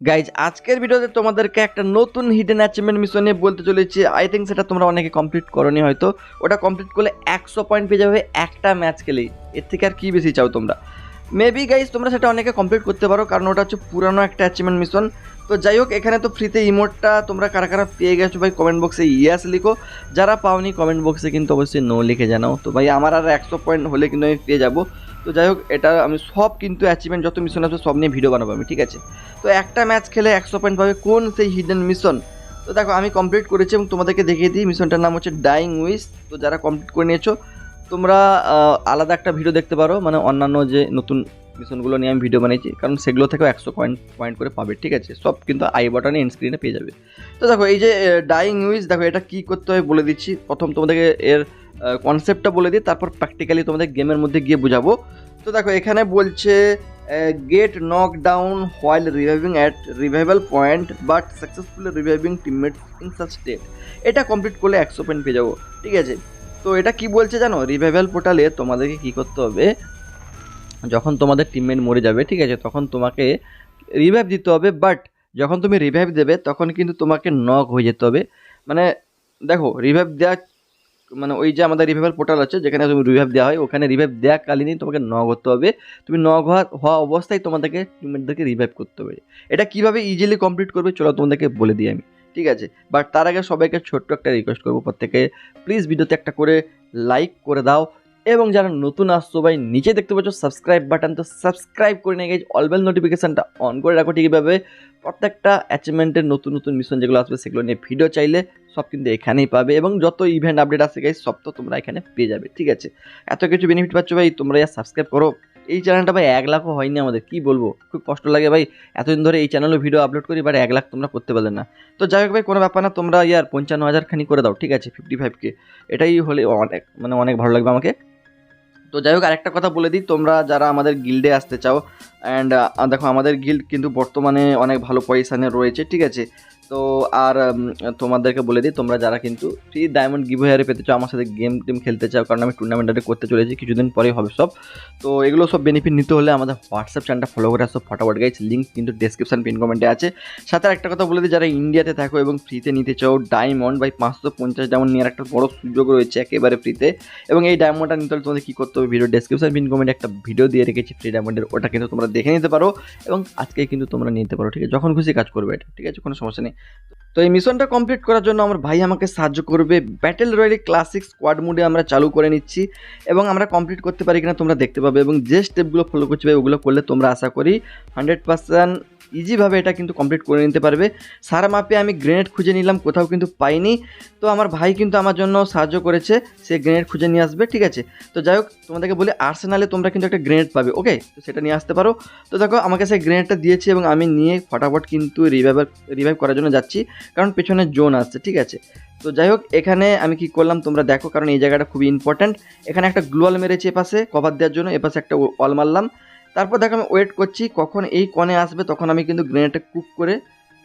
Guys আজকের ভিডিওতে তোমাদেরকে একটা নতুন হিডেন অ্যাচিভমেন্ট মিশন নিয়ে বলতে চলেছি। আই থিঙ্ক সেটা তোমরা অনেকে কমপ্লিট করনি হয়তো। ওটা কমপ্লিট করলে একশো পয়েন্ট পেয়ে যাবে একটা ম্যাচ খেলেই। এর থেকে আর কী বেশি চাও তোমরা? মেবি গাইজ তোমরা সেটা অনেকে কমপ্লিট করতে পারো, কারণ ওটা হচ্ছে পুরানো একটা অ্যাচিভমেন্ট মিশন তো যাই হোক, এখানে তো ফ্রিতে ইমোটটা তোমরা কারা কারা পেয়ে গেছো ভাই কমেন্ট বক্সে ইয়াস লিখো। যারা পাওনি কমেন্ট বক্সে কিন্তু অবশ্যই নো লিখে জানাও। তো ভাই, আমার আর একশো পয়েন্ট হলে কিন্তু আমি পেয়ে যাব। তো যাই হোক, এটা আমি সব কিন্তু অ্যাচিভমেন্ট যত মিশন আছে সব নিয়ে ভিডিও বানাবো আমি, ঠিক আছে? তো একটা ম্যাচ খেলে একশো পয়েন্ট পাবে কোন সেই হিডেন মিশন তো দেখো, আমি কমপ্লিট করেছি এবং তোমাদেরকে দেখিয়ে দিই মিশনটার নাম হচ্ছে ডাইং উইস তো যারা কমপ্লিট করে নিয়েছো, তোমরা আলাদা একটা ভিডিও দেখতে পারো মানে অন্যান্য যে নতুন মিশনগুলো নিয়ে আমি ভিডিও বানিয়েছি, কারণ সেগুলো থেকেও একশো পয়েন্ট পয়েন্ট করে পাবে, ঠিক আছে? সব কিন্তু আই বাটনে এন্ড স্ক্রিনে পেয়ে যাবে। তো দেখো, এই যে ডাইং উইস দেখো, এটা কী করতে হয় বলে দিচ্ছি। প্রথম তোমাদেরকে এর কনসেপ্টটা বলে দিই, তারপর প্র্যাকটিক্যালি তোমাদের গেমের মধ্যে গিয়ে বোঝাবো। তো দেখো, এখানে বলছে get knock down while reviving at revival point but successfully reviving teammate in such state এটা কমপ্লিট করলে একশো পয়েন্ট পেয়ে যাব, ঠিক আছে? তো এটা কি বলছে জানো? রিভাইভাল পোর্টালে তোমাদেরকে কি করতে হবে? যখন তোমাদের টিমমেট মরে যাবে, ঠিক আছে? তখন তোমাকে রিভাইভ দিতে হবে বাট যখন তুমি রিভাইভ দেবে, তখন কিন্তু তোমাকে নক হয়ে যেতে হবে। মানে দেখো রিভাইভ দেওয়া মানে ওই যে আমাদের রিভাইভাল পোর্টাল আছে, যেখানে তুমি রিভাইভ দেওয়া হয়, ওখানে রিভাইভ দেওয়া কালীনই তোমাকে ন হতে হবে। তুমি ন হওয়া অবস্থায় তোমাদেরকে টিমমেটদেরকে রিভাইভ করতে হবে। এটা কীভাবে ইজিলি কমপ্লিট করবে, চলো তোমাদেরকে বলে দিই আমি, ঠিক আছে? বাট তার আগে সবাইকে ছোট্ট একটা রিকোয়েস্ট করব প্রত্যেকে। প্লিজ ভিডিওতে একটা করে লাইক করে দাও। এবং যারা নতুন আসছো ভাই, নিচে দেখতে পাচ্ছ সাবস্ক্রাইব বাটন তো সাবস্ক্রাইব করে নিয়ে গেছে অলবেল নোটিফিকেশানটা অন করে রাখো ঠিকভাবে প্রত্যেকটা অ্যাচিভমেন্টের নতুন নতুন মিশন যেগুলো আসবে, সেগুলো নিয়ে ভিডিও চাইলে সব কিন্তু এখানেই পাবে এবং যত ইভেন্ট আপডেট আসে গাইজ সব তো তোমরা এখানে পেয়ে যাবে, ঠিক আছে? এত কিছু বেনিফিট পাচ্ছ ভাই, তোমরা যা সাবস্ক্রাইব করো। এই চ্যানেলটা ভাই এক লাখও হয়নি আমাদের, কি বলব? খুব কষ্ট লাগে ভাই, এতদিন ধরে এই চ্যানেলে ভিডিও আপলোড করি বাট এক লাখ তোমরা করতে পারলে না। তো যাই হোক ভাই, কোনো ব্যাপার না, তোমরা ইয়ার পঞ্চান্ন হাজার খানি করে দাও, ঠিক আছে? ফিফটি ফাইভকে এটাই হলে অনেক মানে অনেক ভালো লাগবে আমাকে। তো যাই হোক, আরেকটা কথা বলে দিই, তোমরা যারা আমাদের গিল্ডে আসতে চাও অ্যান্ড দেখো আমাদের গিল্ড কিন্তু বর্তমানে অনেক ভালো পজিশানে রয়েছে, ঠিক আছে? তো আর তোমাদেরকে বলে দিই, তোমরা যারা কিন্তু ফ্রি ডায়মন্ড গিভওয়ারে পেতে চাও, আমার সাথে গেম টেম খেলতে চাও, কারণ আমি টুর্নামেন্টে করতে চলেছি, কিছুদিন পরেই হবে সব। তো এগুলো সব বেনিফিট নিতে হলে আমাদের হোয়াটসঅ্যাপ চ্যানেলটা ফলো করে আসো ফটাফট গাইজ লিঙ্ক কিন্তু ডেসক্রিপশন পিন কমেন্টে আছে। সাথে একটা কথা বলে দিই, যারা ইন্ডিয়াতে থাকো এবং ফ্রিতে নিতে চাও ডায়মন্ড বাই পাঁচশো পঞ্চাশ ডায়মন্ড নেওয়ার একটা বড় সুযোগ রয়েছে একেবারে ফ্রিতে এবং এই ডায়মন্ডটা নিতে হলে তোমাদের কী করতে হবে ভিডিও ডেসক্রিপশন পিন কমেন্টে একটা ভিডিও দিয়ে রেখেছি ফ্রি ডায়মন্ডের ওটা কিন্তু তোমরা দেখে নিতে পারো। এবং আজকে কিন্তু তোমরা নিতে পারো, ঠিক আছে? যখন খুশি কাজ করবে এটা, ঠিক আছে? কোনো সমস্যা নেই। তো এই মিশনটা কমপ্লিট করার জন্য আমার ভাই আমাকে সাহায্য করবে। ব্যাটেল রয়্যালি ক্লাসিক স্কোয়াড মুডে আমরা চালু করে নিচ্ছি এবং আমরা কমপ্লিট করতে পারি কিনা তোমরা দেখতে পাবে এবং যে স্টেপগুলো ফলো করছি ওগুলো করলে তোমরা আশা করি হান্ড্রেড পার্সেন্ট ইজিভাবে এটা কিন্তু কমপ্লিট করে নিতে পারবে। সারা মাপে আমি গ্রেনেড খুঁজে নিলাম, কোথাও কিন্তু পাইনি। তো আমার ভাই কিন্তু আমার জন্য সাহায্য করেছে, সে গ্রেনেড খুঁজে নিয়ে আসবে, ঠিক আছে? তো যাই হোক, তোমাদেরকে বলি আর্সেনালে তোমরা কিন্তু একটা গ্রেনেড পাবে ওকে তো সেটা নিয়ে আসতে পারো। তো দেখো, আমাকে সেই গ্রেনেডটা দিয়েছে এবং আমি নিয়ে ফটাফট কিন্তু রিভাইভ রিভাইভ করার জন্য যাচ্ছি, কারণ পেছনে জোন আসছে ঠিক আছে? তো যাই হোক, এখানে আমি কি করলাম, তোমরা দেখো, কারণ এই জায়গাটা খুবই ইম্পর্ট্যান্ট এখানে একটা গ্লোয়াল মেরেছি এপাশে কভার দেওয়ার জন্য, এপাশে একটা ওয়াল মারলাম। তারপর দেখো আমি ওয়েট করছি, কখন এই কনে আসবে, তখন আমি কিন্তু গ্রেনেডটা কুক করে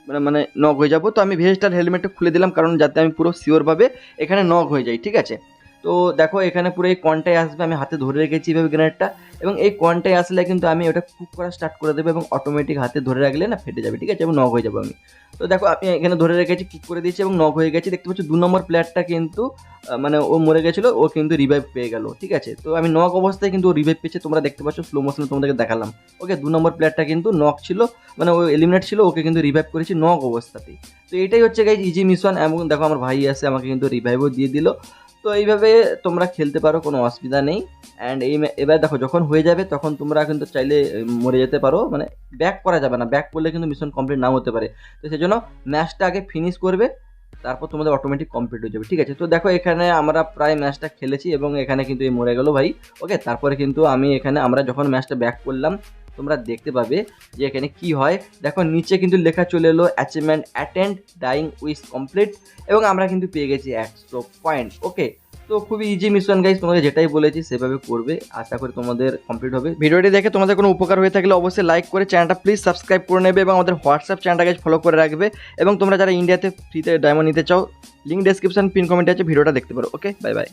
মানে মানে নক হয়ে যাব। তো আমি ভেস্টার হেলমেটটা খুলে দিলাম, কারণ যাতে আমি পুরো শিওরভাবে এখানে নক হয়ে যাই, ঠিক আছে? তো দেখো, এখানে পুরো এই কনটাই আসবে, আমি হাতে ধরে রেখেছি এভাবে গ্রেনেডটা এবং এই কনটাই আসলে কিন্তু আমি ওটা কুক করা স্টার্ট করে দেবো এবং অটোমেটিক হাতে ধরে রাখলে না ফেটে যাবে, ঠিক আছে? এবং নক হয়ে যাব আমি। তো দেখো, আমি এখানে ধরে রেখেছি কুক করে দিয়েছি এবং নক হয়ে গেছে। দেখতে পাচ্ছি, দু নম্বর প্লেয়ারটা কিন্তু মানে ও মরে গেছিল, ও কিন্তু রিভাইভ পেয়ে গেল, ঠিক আছে? তো আমি নক অবস্থায় কিন্তু ও রিভাইভ পেয়েছে, তোমরা দেখতে পাচ্ছ স্লো মোশনে তোমাদেরকে দেখালাম। ওকে দু নম্বর প্লেয়ারটা কিন্তু নক ছিল মানে ও এলিমিনেট ছিল, ওকে কিন্তু রিভাইভ করেছি নক অবস্থাতেই। তো এটাই হচ্ছে গাইজ ইজি মিশন এবং দেখো, আমার ভাই আছে আমাকে কিন্তু রিভাইভও দিয়ে দিল। তো এইভাবে তোমরা খেলতে পারো, কোনো অসুবিধা নেই। অ্যান্ড এই এবার দেখো, যখন হয়ে যাবে, তখন তোমরা কিন্তু চাইলে মরে যেতে পারো। মানে ব্যাক করা যাবে না। ব্যাক করলে কিন্তু মিশন কমপ্লিট নাও হতে পারে। তো সেই জন্য ম্যাচটা আগে ফিনিশ করবে, তারপর তোমাদের অটোমেটিক কমপ্লিট হয়ে যাবে। ঠিক আছে? তো দেখো, এখানে আমরা প্রায় ম্যাচটা খেলেছি এবং এখানে কিন্তু এই মরে গেল ভাই। ওকে তারপরে কিন্তু আমি এখানে, আমরা যখন ম্যাচটা ব্যাক করলাম তোমরা দেখতে পাবে যে এখানে কি হয়। দেখো, নিচে কিন্তু লেখা চলে এলো achievement attend dying wish complete এবং আমরা কিন্তু পেয়ে গেছি একশো পয়েন্ট ওকে তো খুবই ইজি মিশন গাইজ তোমাদের যেটাই বলেছি সেভাবে করবে। আশা করি তোমাদের কমপ্লিট হবে। ভিডিওটি দেখে তোমাদের কোনো উপকার হয়ে থাকলে অবশ্যই লাইক করে চ্যানেলটা প্লিজ সাবস্ক্রাইব করে নেবে এবং আমাদের হোয়াটসঅ্যাপ চ্যানেলটা গাইজ ফলো করে রাখবে। এবং তোমরা যারা ইন্ডিয়াতে ফ্রিতে ডায়মন্ড নিতে চাও লিঙ্ক ডেসক্রিপশন পিন কমেন্টে আছে, ভিডিওটা দেখতে পারো ওকে বাই বাই